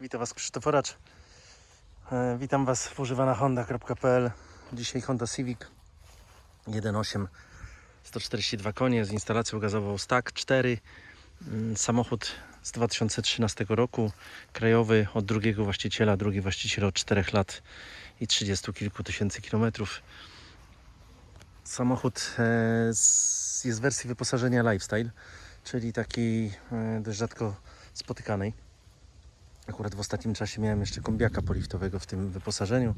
Witam Was Krzysztof Oracz. E, Witam Was w używanahonda.pl Dzisiaj Honda Civic 1.8 142 konie z instalacją gazową Stack 4 Mm, Samochód z 2013 roku Krajowy od drugiego właściciela Drugi właściciel od 4 lat i 30 kilku tysięcy kilometrów. Samochód e, jest w wersji wyposażenia Lifestyle Czyli takiej e, dość rzadko spotykanej Akurat w ostatnim czasie miałem jeszcze kombiaka poliftowego w tym wyposażeniu,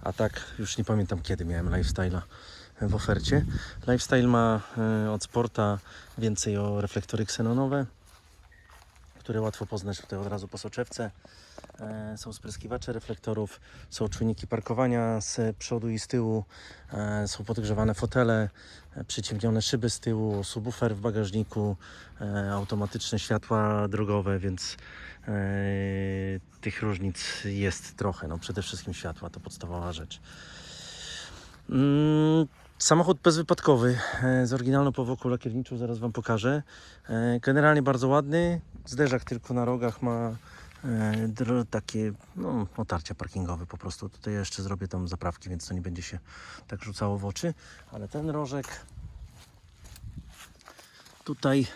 a tak już nie pamiętam kiedy miałem lifestyle'a w ofercie. Lifestyle ma e, od Sporta więcej o reflektory ksenonowe, które łatwo poznać tutaj od razu po soczewce. E, Są spryskiwacze reflektorów, są czujniki parkowania z przodu i z tyłu, e, są podgrzewane fotele, e, przyciemnione szyby z tyłu, subwoofer w bagażniku, automatyczne światła drogowe, więc tych różnic jest trochę. No, przede wszystkim światła to podstawowa rzecz. Mm, Samochód bezwypadkowy e, z oryginalną powłoką lakierniczą, zaraz Wam pokażę. E, Generalnie bardzo ładny, zderzak tylko na rogach ma e, takie no, otarcia parkingowe po prostu. Tutaj jeszcze zrobię tam zaprawki, więc to nie będzie się tak rzucało w oczy. Ale ten rożek tutaj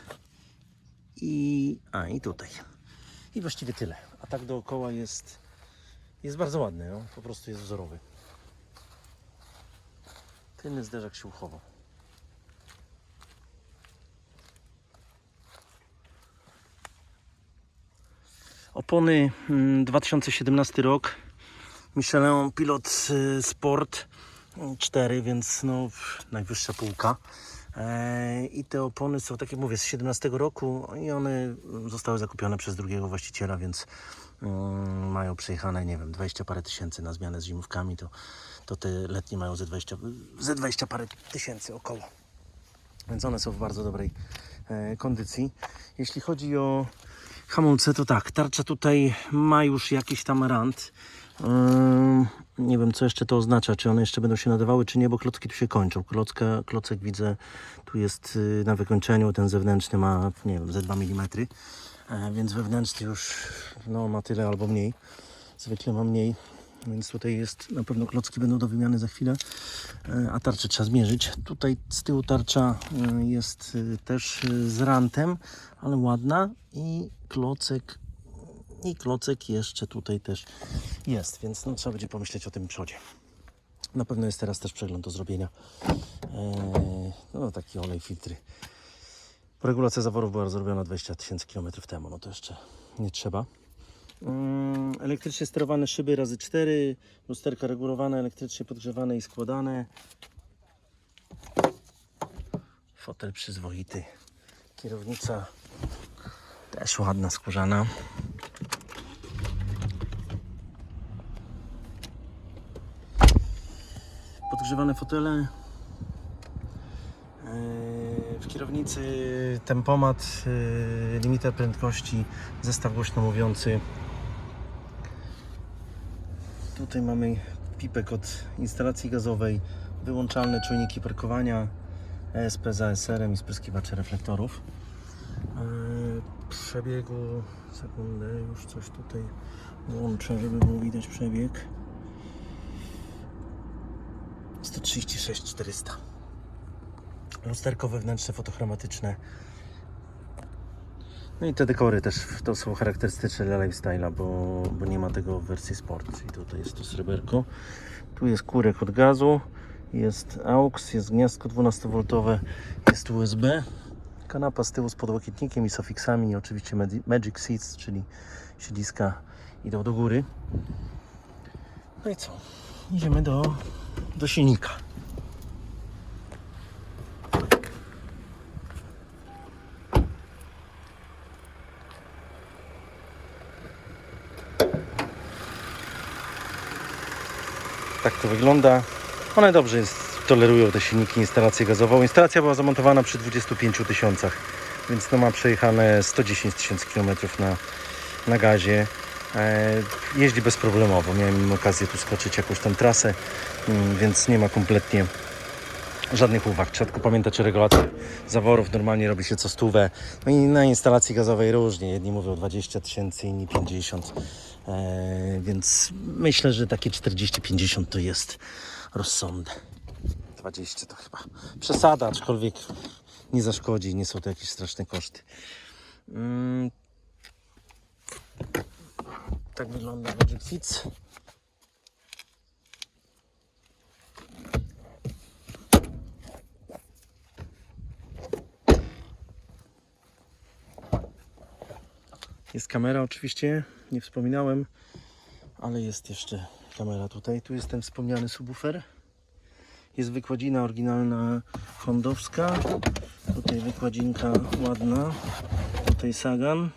i, a, i tutaj. I właściwie tyle. A tak dookoła jest, jest bardzo ładny, no. po prostu jest wzorowy. Tylny zderzak się uchował. Opony mm, 2017 rok. Michelin Pilot y, Sport 4, więc no najwyższa półka. E, I te opony są, tak jak mówię, z 17 roku i one zostały zakupione przez drugiego właściciela, więc mm, mają przejechane, nie wiem, 20 parę tysięcy na zmianę z zimówkami, to, to te letnie mają ze 20, ze 20 parę tysięcy około. Więc one są w bardzo dobrej e, kondycji. Jeśli chodzi o hamulce, to tak, tarcza tutaj ma już jakiś tam rant. Ym, nie wiem, co jeszcze to oznacza, czy one jeszcze będą się nadawały, czy nie, bo klocki tu się kończą. Klocka, klocek widzę, tu jest y, na wykończeniu, ten zewnętrzny ma, nie wiem, ze 2 mm, więc wewnętrzny już no, ma tyle albo mniej. Zwykle ma mniej, więc tutaj jest, na pewno klocki będą do wymiany za chwilę, e, a tarczę trzeba zmierzyć. Tutaj z tyłu tarcza y, jest też z rantem, ale ładna i klocek i klocek jeszcze tutaj też jest, więc no, trzeba będzie pomyśleć o tym przodzie. Na pewno jest teraz też przegląd do zrobienia. Eee, no taki olej, filtry. Regulacja zaworów była zrobiona 20 tysięcy km temu, no to jeszcze nie trzeba. Mm, elektrycznie sterowane szyby razy 4, lusterka regulowane, elektrycznie podgrzewane i składane. Fotel przyzwoity. Kierownica też ładna, skórzana. podgrzewane fotele. Kierownicy tempomat, yy, limiter prędkości, zestaw głośno mówiący. Tutaj mamy pipek od instalacji gazowej, wyłączalne czujniki parkowania, ESP za SR-em i spryskiwacze reflektorów. Yy, Przebiegu, sekundę, już coś tutaj włączę, żeby było widać przebieg. 136 400 lusterko wewnętrzne fotochromatyczne. No i te dekory też to są charakterystyczne dla lifestyle'a bo, bo nie ma tego w wersji sport. I tutaj jest to sreberko. Tu jest kurek od gazu jest AUX, jest gniazdko 12V jest USB kanapa z tyłu z podłokietnikiem i sofixami i oczywiście Magic Seats czyli siedziska idą do góry. No i co? Idziemy do do silnika. Tak to wygląda. One dobrze jest, tolerują te silniki, instalację gazową. Instalacja była zamontowana przy 25 tysiącach, więc no ma przejechane 110 tysięcy kilometrów na, na gazie. E, jeździ bezproblemowo. Miałem okazję tu skoczyć jakąś tam trasę, mm, więc nie ma kompletnie Żadnych uwag. Trzeba tylko pamiętać o regulacjach zaworów. Normalnie robi się co stówę. No i na instalacji gazowej różnie. Jedni mówią 20 tysięcy, inni 50. E, więc myślę, że takie 40-50 to jest rozsądne. 20 to chyba przesada, aczkolwiek nie zaszkodzi, nie są to jakieś straszne koszty. Mm. Tak wygląda Magic Fits. Jest kamera oczywiście, nie wspominałem, ale jest jeszcze kamera tutaj. Tu jest ten wspomniany subwoofer. Jest wykładzina oryginalna hondowska. Tutaj wykładzinka ładna. Tutaj Sagan.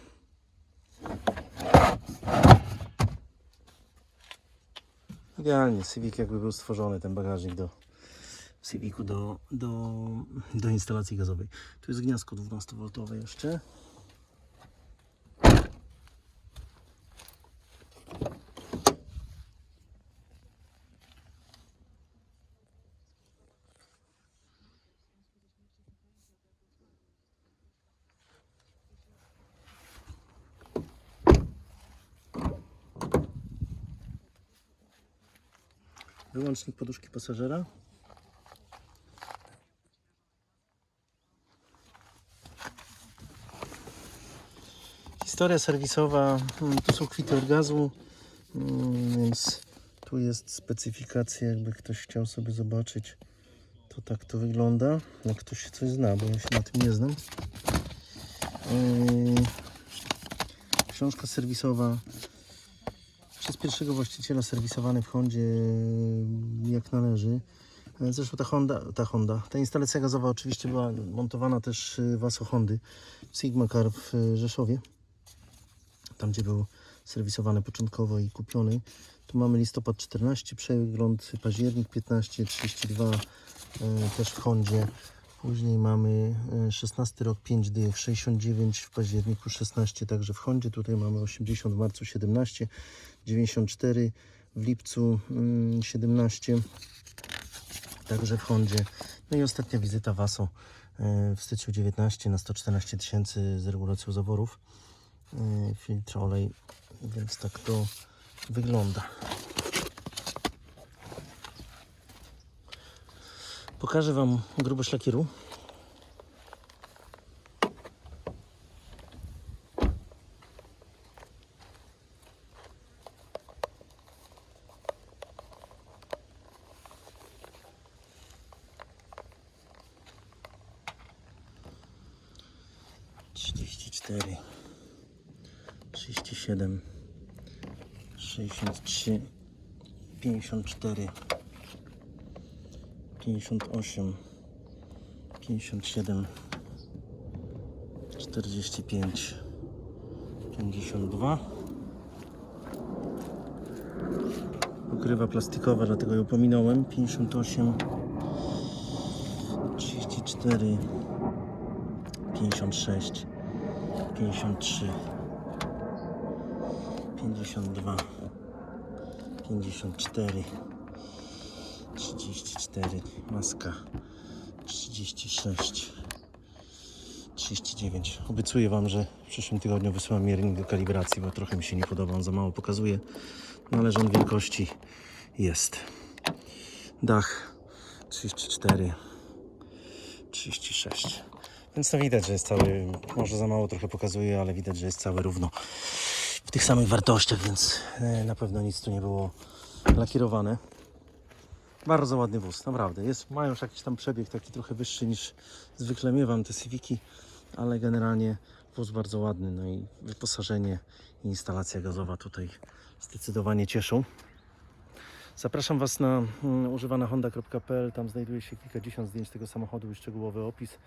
Idealnie, Civic jakby był stworzony, ten bagażnik do Civicu do, do, do instalacji gazowej. Tu jest gniazdko 12V jeszcze. Wyłącznik poduszki pasażera. Historia serwisowa. mm, Tu są kwity gazu, mm, więc tu jest specyfikacja, jakby ktoś chciał sobie zobaczyć. To tak to wygląda. Jak ktoś się coś zna, bo ja się na tym nie znam. Yy, Książka serwisowa przez pierwszego właściciela serwisowany w Hondzie yy, jak należy. E, Zresztą ta Honda, ta Honda, ta instalacja gazowa oczywiście była montowana też yy, w Aso Hondy w Sigma Car w Rzeszowie. Tam gdzie był serwisowany początkowo i kupiony. Tu mamy listopad 14, przegląd październik 15, 32 yy, też w Hondzie. Później mamy yy, 16 rok 5 dych, 69 w październiku 16 także w Hondzie. Tutaj mamy 80 w marcu 17, 94 w lipcu mm, 17 także w Hondzie. No i ostatnia wizyta w ASO yy, w styczniu 19 na 114 tysięcy z regulacją zaworów. Yy, Filtr olej, więc tak to wygląda. Pokażę Wam grubość lakieru. Trzydzieści cztery, trzydzieści siedem, sześćdziesiąt pięćdziesiąt cztery, pięćdziesiąt osiem, pięćdziesiąt siedem, czterdzieści pięć, pięćdziesiąt dwa. Pokrywa plastikowa, dlatego ją pominąłem. Pięćdziesiąt osiem, trzydzieści cztery. 56, 53, 52, 54, 34, maska 36, 39. Obiecuję Wam, że w przyszłym tygodniu wysyłam miernik do kalibracji, bo trochę mi się nie podoba, on za mało pokazuje, no ale rząd wielkości jest. Dach 34, 36. Więc no widać, że jest cały, może za mało trochę pokazuje, ale widać, że jest cały równo w tych samych wartościach, więc e, na pewno nic tu nie było lakierowane. Bardzo ładny wóz, naprawdę. Jest, mają już jakiś tam przebieg taki trochę wyższy niż zwykle miewam te Civiki, ale generalnie wóz bardzo ładny. No i wyposażenie i instalacja gazowa tutaj zdecydowanie cieszą. Zapraszam Was na mm, używanahonda.pl. Tam znajduje się kilkadziesiąt zdjęć tego samochodu i szczegółowy opis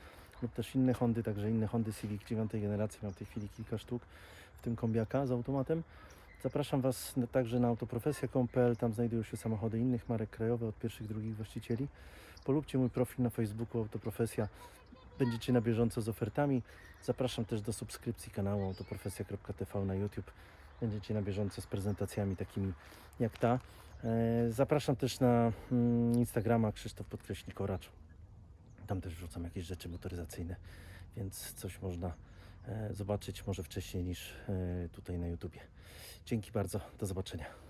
lub też inne Hondy, także inne Hondy Civic 9 generacji. Mam w tej chwili kilka sztuk, w tym kombiaka z automatem. Zapraszam Was także na autoprofesja.pl. Tam znajdują się samochody innych marek krajowe od pierwszych, drugich właścicieli. Polubcie mój profil na Facebooku Autoprofesja. Będziecie na bieżąco z ofertami. Zapraszam też do subskrypcji kanału autoprofesja.tv na YouTube. Będziecie na bieżąco z prezentacjami takimi jak ta. E, Zapraszam też na mm, Instagrama Krzysztof Podkreśnik Oracz. Tam też wrzucam jakieś rzeczy motoryzacyjne, więc coś można zobaczyć może wcześniej niż e, tutaj na YouTubie. Dzięki bardzo, do zobaczenia.